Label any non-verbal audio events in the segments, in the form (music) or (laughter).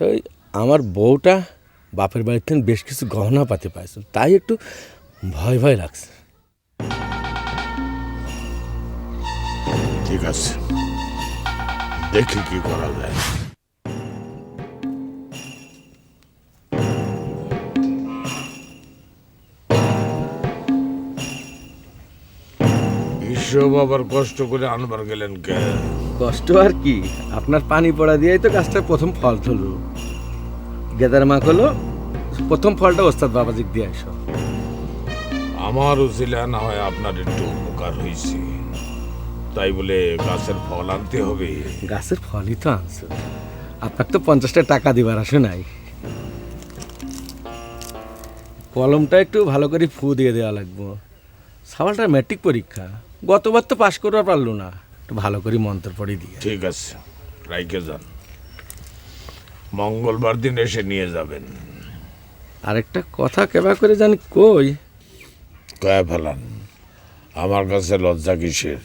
তো ওই আমার বউটা বাপের বাড়ির থেকে বেশ কিছু গহনা পাতে পাইছিল তাই একটু ভয় ভয় লাগছে। ঠিক আছে। দেখি কি করা যায়। এসব আবার কষ্ট করে আনবার গেলেন কে? কষ্ট আর কি? আপনার পানি পড়া দিয়েই তো গাছটার প্রথম ফল ধরল। গেদার মা হলো প্রথম ফলটা ওস্তাদ বাবাজিক দিয়ে আসো। আমার উচিলা না হয় আপনার একটু উপকার হয়েছে তাই বলে গাছের ফল আনতে হবে। গাছের ফলই তো আনছো। আপনার তো পঞ্চাশটা টাকা দিবার আসে নাই। কলমটা একটু ভালো করে ফু দিয়ে দেওয়া লাগবো। সওয়ালটা ম্যাট্রিক পরীক্ষা। গতবার তো পাশ করবার পারল না। একটু ভালো করে মন্ত্র পড়ে দিয়ে। ঠিক আছে রাইকে যান। মঙ্গলবার দিন এসে নিয়ে যাবেন। আরেকটা কথা কেবা করে জানি কই? কয়া ফেলান আমার কাছে লজ্জা কিসের?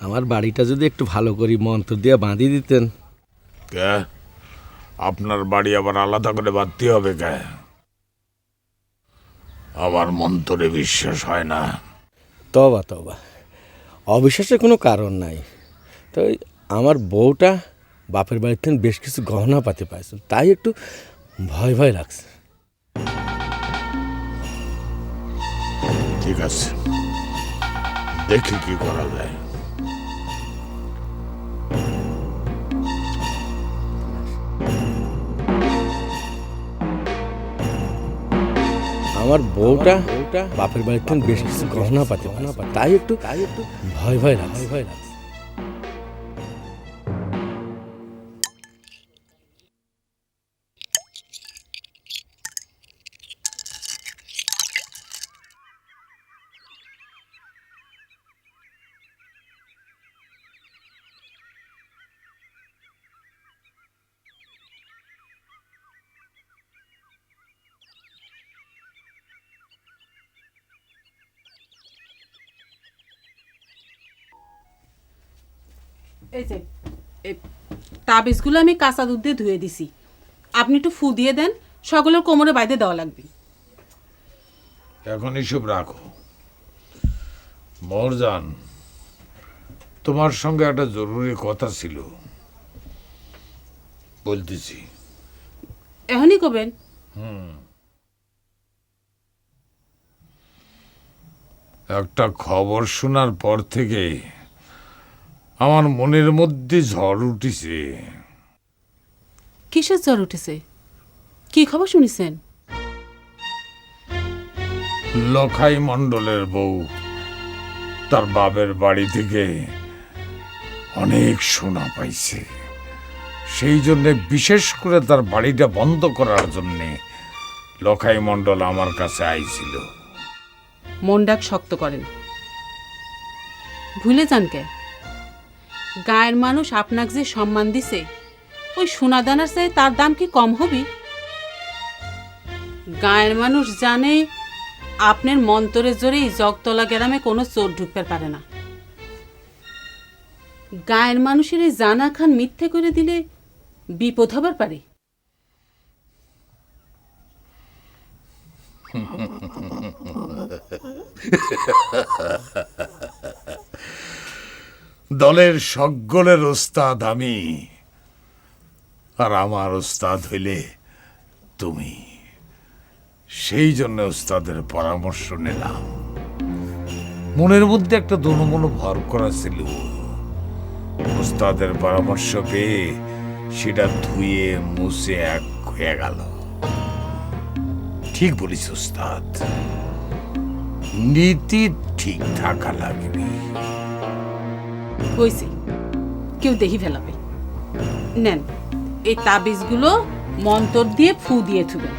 আমার বাড়িটা যদি একটু ভালো করে মন্ত্র দিয়ে বাঁধিয়ে দিতেন। কে? আপনার বাড়ি আবার আলাদা করে বাঁধতে হবে কে? আমার মন্তরে বিশ্বাস হয় না। তবা তবা। অবিশ্বাসের কোনো কারণ নাই। তো আমার বউটা বাপের বাড়ির থেকে বেশ কিছু গহনা পাতে পাইছিল তাই একটু ভয় ভয় লাগছে। ঠিক আছে। দেখি কি করা যায়। আমার বউটা বউটা বাপের বাড়ির থেকে বেশ কিছু গহনা পাতে গহনা পাতে তাই একটু তাই একটু ভয় ভয় লাগছে ভয় লাগছে। এই যে এই তাবিজগুলো আমি কাঁচা দুধ দিয়ে ধুয়ে দিছি। আপনি একটু ফু দিয়ে দেন সকলের কোমরে বাইরে দেওয়া লাগবে। এখন এসব রাখো। মরজান তোমার সঙ্গে একটা জরুরি কথা ছিল। বলতেছি। এখনই কবেন? একটা খবর শোনার পর থেকে আমার মনের মধ্যে ঝড় উঠিছে। কিসের জ্বর উঠেছে? কি খবর শুনেছেন? লখাই মণ্ডলের বউ তার বাবের বাড়ি থেকে অনেক সোনা পাইছে। সেই জন্য বিশেষ করে তার বাড়িটা বন্ধ করার জন্যে লখাই মণ্ডল আমার কাছে আইছিল। মন ডাক শক্ত করেন। ভুলে যান কে? গায়ের মানুষ আপনাকে যে সম্মান দিছে, ওই সোনাদানার চাই তার দাম কি কম হবে? গায়ের মানুষ জানে আপনার মন্তরের জোরেই জগতলা গ্রামে কোনো চোর ঢুকতে পারে না। গায়ের মানুষের এই জানা খান মিথ্যে করে দিলে বিপদ হবার পারে। (laughs) দলের সকলের ওস্তাদ আমি। আর আমার ওস্তাদ হইলে তুমি। সেই জন্য ওস্তাদের পরামর্শ নিলাম। মনের মধ্যে একটা দনুমনো ভর করা ছিল। ওস্তাদের পরামর্শ পেয়ে সেটা ধুয়ে, মুছে এক হয়ে গেল। ঠিক বলিস ওস্তাদ। নীতি ঠিক থাকা লাগবে। হয়েছে কেউ দেখি ফেলাবে। নেন এই তাবিজগুলো মন্তর দিয়ে ফু দিয়ে থুবেন।